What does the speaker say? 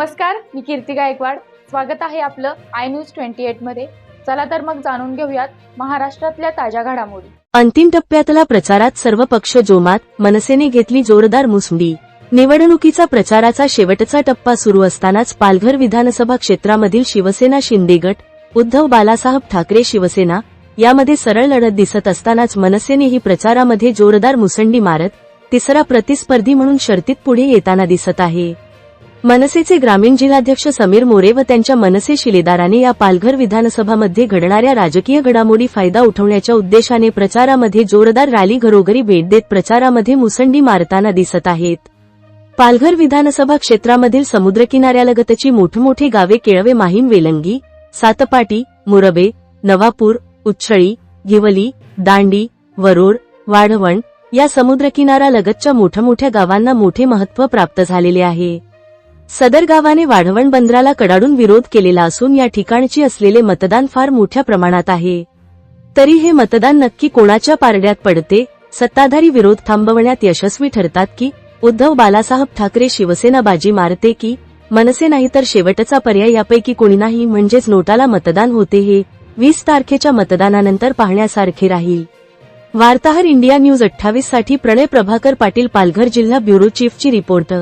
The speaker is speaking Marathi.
नमस्कार मी कीर्ती गायकवाड. स्वागत आहे आपलं आय न्यूज ट्वेंटी एटमध्ये. चला तर मग जाणून घेऊयात महाराष्ट्रातल्या ताज्या घडामोडी. अंतिम टप्प्यातला प्रचारात सर्व पक्ष जोमात मनसेने घेतली जोरदार मुसंडी. निवडणुकीचा प्रचाराचा शेवटचा टप्पा सुरू असतानाच पालघर विधानसभा क्षेत्रामधील शिवसेना शिंदे गट उद्धव बालासाहेब ठाकरे शिवसेना यामध्ये सरळ लढत दिसत असतानाच मनसेनेही प्रचारामध्ये जोरदार मुसंडी मारत तिसरा प्रतिस्पर्धी म्हणून शर्तीत पुढे येताना दिसत आहे. मनसेचे ग्रामीण जिल्हाध्यक्ष समीर मोरे व त्यांच्या मनसे शिलेदाराने या पालघर विधानसभामध्ये घडणाऱ्या राजकीय घडामोडी फायदा उठवण्याच्या उद्देशाने प्रचारामध्ये जोरदार रॅली घरोघरी भेट देत प्रचारामध्ये मुसंडी मारताना दिसत आहेत. पालघर विधानसभा क्षेत्रामधील समुद्रकिनाऱ्यालगतची मोठमोठी गावे केळवे माहीम वेलंगी सातपाटी मुरबे नवापूर उच्छळी गिवली दांडी वरोड वाढवण या समुद्रकिनाऱ्यालगतच्या मोठमोठ्या गावांना मोठे महत्त्व प्राप्त झालेले आहे. सदर गावाने वाढवण बंदराला कडाडून विरोध केलेला असून या ठिकाणची असलेले मतदान फार मोठ्या प्रमाणात आहे. तरी हे मतदान नक्की कोणाच्या पारड्यात पडते? सत्ताधारी विरोध थांबवण्यात यशस्वी ठरतात की? उद्धव बालासाहेब ठाकरे शिवसेना बाजी मारते की? मनसे नाही तर शेवटचा पर्याय यापैकी कोणी नाही म्हणजेच नोटाला मतदान होते हे वीस तारखेच्या मतदानानंतर पाहण्यासारखे राहील. वार्ताहर इंडिया न्यूज अठ्ठावीससाठी प्रणय प्रभाकर पाटील पालघर जिल्हा ब्युरो चीफची रिपोर्ट.